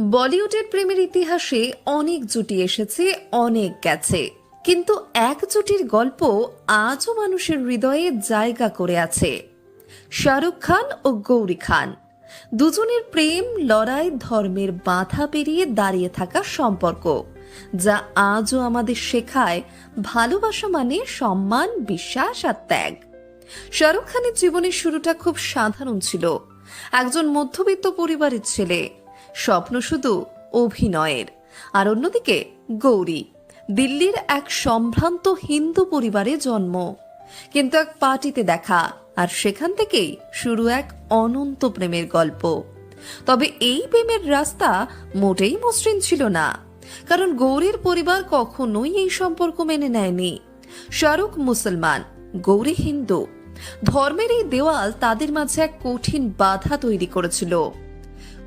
বলিউডের প্রেমের ইতিহাসে অনেক জুটি এসেছে, অনেক গেছে। কিন্তু এক জুটির গল্প আজও মানুষের হৃদয়ে জায়গা করে আছে। শাহরুখ খান ও গৌরী খান। দুজনের প্রেম, লড়াই, ধর্মের বাধা পেরিয়ে দাঁড়িয়ে থাকা সম্পর্ক, যা আজও আমাদের শেখায় ভালোবাসা মানে সম্মান, বিশ্বাস আর ত্যাগ। শাহরুখ খানের জীবনের শুরুটা খুব সাধারণ ছিল। একজন মধ্যবিত্ত পরিবারের ছেলে স্বপ্ন শুধু অভিনয়ের। আর অন্যদিকে গৌরী, দিল্লির এক সম্ভ্রান্ত হিন্দু পরিবারে জন্ম। কিন্তু এক পার্টিতে দেখা, আর সেখান থেকেই শুরু এক অনন্ত প্রেমের গল্প। তবে এই প্রেমের রাস্তা মোটেই মসৃণ ছিল না, কারণ গৌরীর পরিবার কখনোই এই সম্পর্ক মেনে নেয়নি। শাহরুখ মুসলমান, গৌরী হিন্দু। ধর্মের এই দেওয়াল তাদের মাঝে এক কঠিন বাধা তৈরি করেছিল।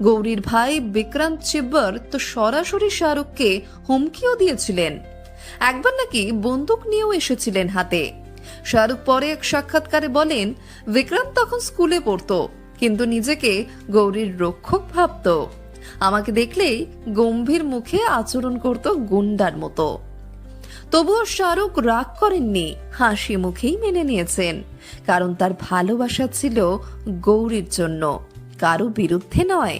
গৌরীর ভাই বিক্রান্ত চিব্বর তো সরাসরি শাহরুখকে হুমকিও দিয়েছিলেন। একবার নাকি বন্দুক নিয়েও এসেছিলেন হাতে। শাহরুখ পরে এক সাক্ষাৎকারে বলেন, বিক্রান্ত তখন স্কুলে পড়তো, কিন্তু নিজেকে গৌরীর রক্ষক ভাবত। আমাকে দেখলেই গম্ভীর মুখে আচরণ করত গুন্ডার মতো। তবুও শাহরুখ রাগ করেননি, হাসি মুখেই মেনে নিয়েছেন, কারণ তার ভালোবাসা ছিল গৌরীর জন্য। কারও বিরুদ্ধে নয়।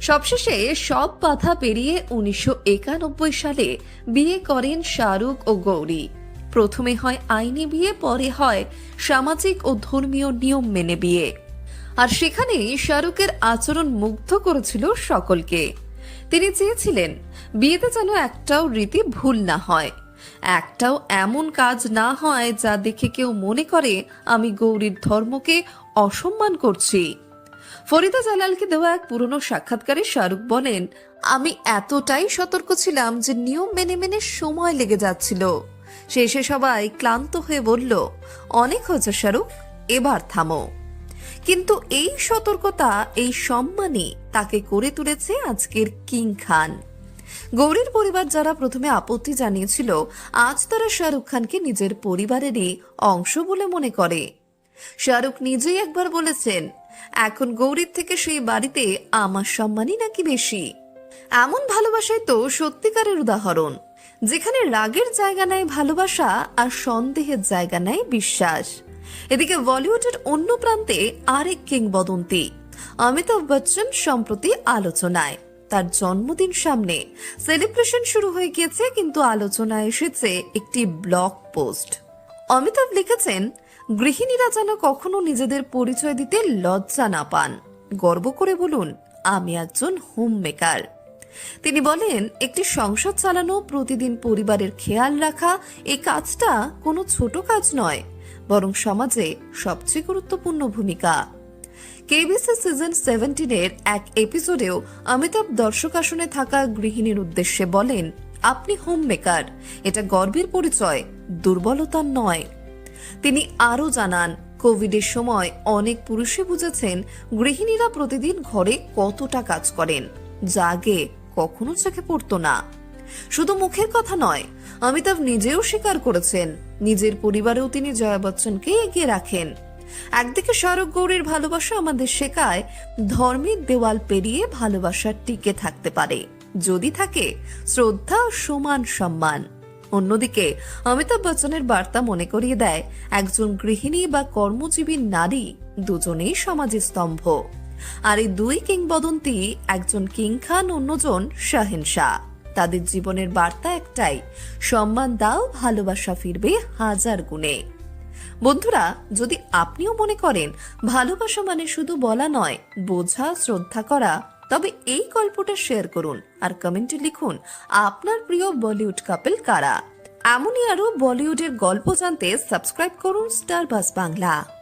সবশেষে সব বাধা পেরিয়ে উনিশশো একানব্বই সালে বিয়ে করেন শাহরুখ ও গৌরী। প্রথমে হয় আইনি বিয়ে, পরে হয় সামাজিক ও ধর্মীয় নিয়ম মেনে বিয়ে। আর সেখানে শাহরুখের আচরণ মুগ্ধ করেছিল সকলকে। তিনি চেয়েছিলেন, বিয়েতে যেন একটাও রীতি ভুল না হয়। একটাও এমন কাজ না হয় যা দেখে কেউ মনে করে, আমি গৌরীর ধর্মকে অসম্মান করছি। ফরিদা জালালকে দেওয়া এক পুরনো সাক্ষাৎকারে শাহরুখ বলেন, আমি এতটাই সতর্ক ছিলাম যে নিয়ম মেনে মেনে সময় লেগে যাচ্ছিল। শেষে সবাই ক্লান্ত হয়ে বলল, অনেক হয়েছে শাহরুখ, এবার থামো। কিন্তু এই সতর্কতা, এই সম্মানই তাকে করে তুলেছে আজকের কিং খান। গৌরীর পরিবার যারা প্রথমে আপত্তি জানিয়েছিল, আজ তারা শাহরুখ খানকে নিজের পরিবারেরই অংশ বলে মনে করে। শাহরুখ নিজেই একবার বলেছেন এখন গৌরীর থেকে সেই বাড়িতে আমার সম্মানই নাকি বেশি? এমন ভালোবাসায় তো সত্যিকারের উদাহরণ, যেখানে রাগের জায়গা নেয় ভালোবাসা আর সন্দেহের জায়গা নেয় বিশ্বাস। এদিকে বলিউডের অন্য প্রান্তে আরেক কিংবদন্তি, অমিতাভ বচ্চন সম্প্রতি আলোচনায়। তার জন্মদিন সামনে সেলিব্রেশন শুরু হয়ে গিয়েছে, কিন্তু আলোচনায় এসেছে একটি ব্লগ পোস্ট। অমিতাভ লিখেছেন গৃহিণীরা যেন কখনো নিজেদের পরিচয় দিতে লজ্জা না পান। গর্ব করে বলুন, আমি একজন হোম মেকার তিনি বলেন, একটি সংসার চালানো, প্রতিদিন পরিবারের খেয়াল রাখা এই কাজটা কোনো ছোট কাজ নয়, বরং সমাজে সবচেয়ে গুরুত্বপূর্ণ ভূমিকা। কেবিসি সিজন সেভেন্টিনের এক এপিসোডেও অমিতাভ দর্শক আসনে থাকা গৃহিণীর উদ্দেশ্যে বলেন, আপনি হোম মেকার এটা গর্বের পরিচয় দুর্বলতার নয়। তিনি আরও জানান, কোভিডের সময় অনেক পুরুষে বুঝেছেন গৃহিণীরা প্রতিদিন ঘরে কতটা কাজ করেন যা আগে কখনো চোখে পড়তো না। শুধু মুখের কথা নয়, অমিতাভ নিজেও স্বীকার করেছেন, নিজের পরিবারেও তিনি জয়া বচ্চনকে এগিয়ে রাখেন। একদিকে শাহরুখ গৌরীর ভালোবাসা আমাদের শেখায়, ধর্মের দেওয়াল পেরিয়ে ভালোবাসা টিকে থাকতে পারে, যদি থাকে শ্রদ্ধা, সমান সম্মান। অন্যদিকে, অমিতাভ বচ্চনের বার্তা মনে করিয়ে দেয়, একজন গৃহিণী বা কর্মজীবী নারী দুজনেই সমাজের স্তম্ভ। আর এই দুই কিংবদন্তি একজন কিং খান, অন্যজন শাহেনশাহ তাদের জীবনের বার্তা একটাই, সম্মান দাও, ভালোবাসা ফিরবে হাজার গুণে। বন্ধুরা, যদি আপনিও মনে করেন, ভালোবাসা মানে শুধু বলা নয়, বোঝা, শ্রদ্ধা করা তবে এই গল্পটা শেয়ার করুন আর কমেন্টে লিখুন, আপনার প্রিয় বলিউড কাপল কারা? এমনই আরও বলিউডের গল্প জানতে সাবস্ক্রাইব করুন স্টার বাস বাংলা